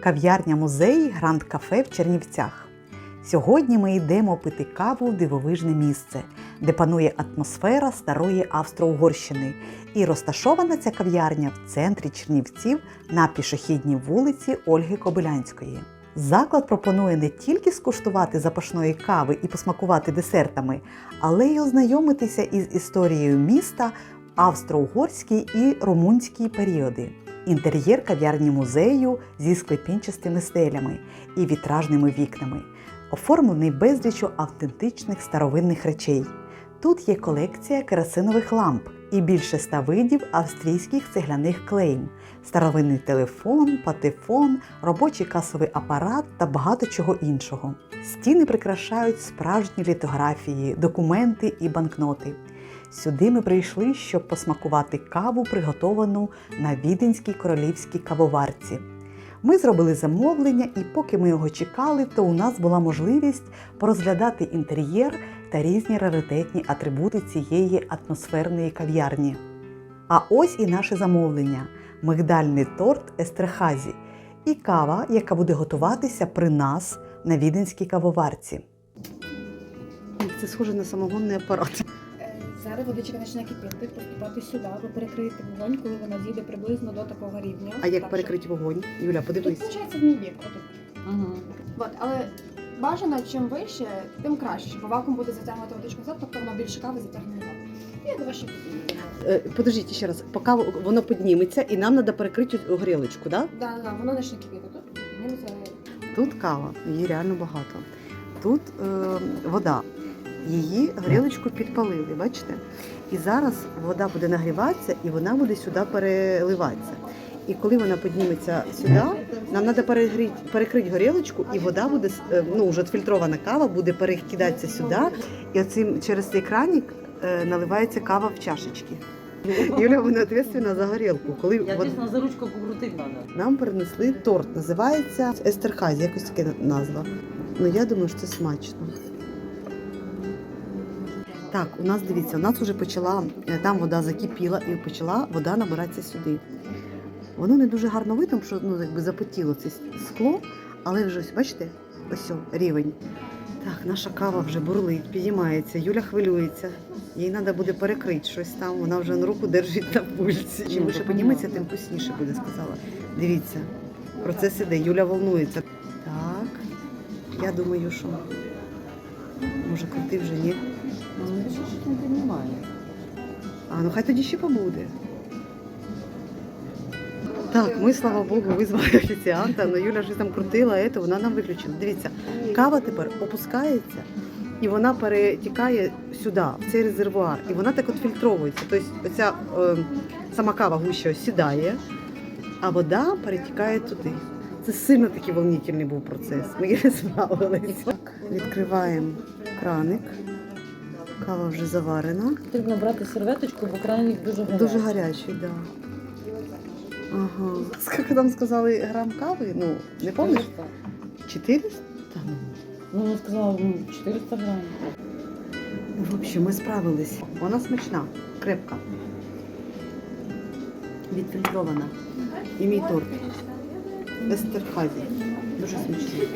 Кав'ярня музей Гранд Кафе в Чернівцях. Сьогодні ми йдемо пити каву в дивовижне місце, де панує атмосфера старої Австро-Угорщини. І розташована ця кав'ярня в центрі Чернівців на пішохідній вулиці Ольги Кобилянської. Заклад пропонує не тільки скуштувати запашної кави і посмакувати десертами, але й ознайомитися із історією міста в австро-угорський і румунський періоди. Інтер'єр кав'ярні музею зі склепінчастими стелями і вітражними вікнами, оформлений безліччю автентичних старовинних речей. Тут є колекція керосинових ламп і більше ста видів австрійських цегляних клейм, старовинний телефон, патефон, робочий касовий апарат та багато чого іншого. Стіни прикрашають справжні літографії, документи і банкноти. Сюди ми прийшли, щоб посмакувати каву, приготовану на віденській королівській кавоварці. Ми зробили замовлення, і поки ми його чекали, то у нас була можливість порозглядати інтер'єр та різні раритетні атрибути цієї атмосферної кав'ярні. А ось і наше замовлення: мигдальний торт Естрехазі і кава, яка буде готуватися при нас на віденській кавоварці. Це схоже на самогонний апарат. Зараз водичка почне кипіти, поступати сюди, ви перекриєте вогонь, коли вона дійде приблизно до такого рівня. А як Так, перекрити вогонь? Юля, що- Тут подивись. виходить в мій. Отут. Угу. От, але бажано, чим вище, тим краще, бо вакуум буде затягувати водичку назад, тобто воно більше кави затягне назад. І я до вашої Е, Подождіть ще раз, поки воно підніметься, і нам треба перекрити горілочку, так? Да? Да, да, воно почне кипіти. Тут підніметься. Тут кава, її реально багато. Тут е, вода. Її горілочку підпалили, бачите? І зараз вода буде нагріватися і вона буде сюди переливатися. І коли вона підніметься сюди, нам треба перекрити, перекрити горілочку, і вода буде е, ну, вже фільтрована кава буде перекидатися сюди. І оцим через цей кранік е, наливається кава в чашечки. Юля, вона відповідальна за горілку. Коли Я вод- дійсно за ручку покрутити треба. нам принесли торт, називається Естерхазі, якось таке назва. Ну я думаю, що це смачно. Так, у нас дивіться, у нас вже почала, е, там вода закипіла і почала вода набиратися сюди. Воно не дуже гарно видно, що ну, якби запотіло це скло, але вже ось, бачите, ось рівень. Так, наша кава вже бурлить, підіймається, Юля хвилюється. Їй треба буде перекрити щось там, вона вже на руку держить на пульсі. Чим вище підніметься, тим вкусніше буде, сказала. Дивіться, процес іде, Юля волнується. Так, я думаю, що може крути вже ні. Ну, щось не піднімає. А, ну хай тоді ще побуде. Так, ми, слава Богу, визвали офіціанта, але Юля щось там крутила, ето, вона нам виключила. Дивіться, кава тепер опускається і вона перетікає сюди, в цей резервуар, і вона так от фільтровується. Тобто оця е, сама кава гуща сідає, а вода перетікає туди. Це сильно такий волнительний був процес. Ми не справилися. Відкриваємо краник. Кава вже заварена. Потрібно брати серветочку, бо крайник дуже гарячий. Дуже гарячий, так. Да. Ага. Скільки там сказали грам кави? Ну, не пам'ятаєш? 400? Та ну. Ну, вона сказала, ну, 400 грамів. В общем, ми справились. Вона смачна, крепка. Відфільтрована. І мій торт. Естерхазі. Дуже смачний.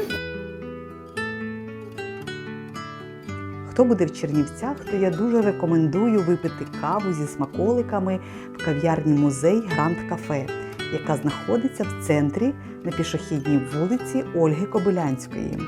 Хто буде в Чернівцях, то я дуже рекомендую випити каву зі смаколиками в кав'ярні музей Гранд Кафе, яка знаходиться в центрі на пішохідній вулиці Ольги Кобилянської.